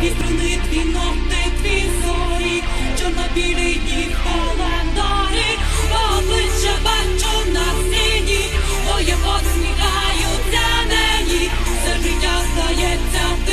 Твій струни, твій ногти, твій зорі, чорно-білі їх календарі, обличчя бачу на сині, твоє посміхаються мені, все життя здається.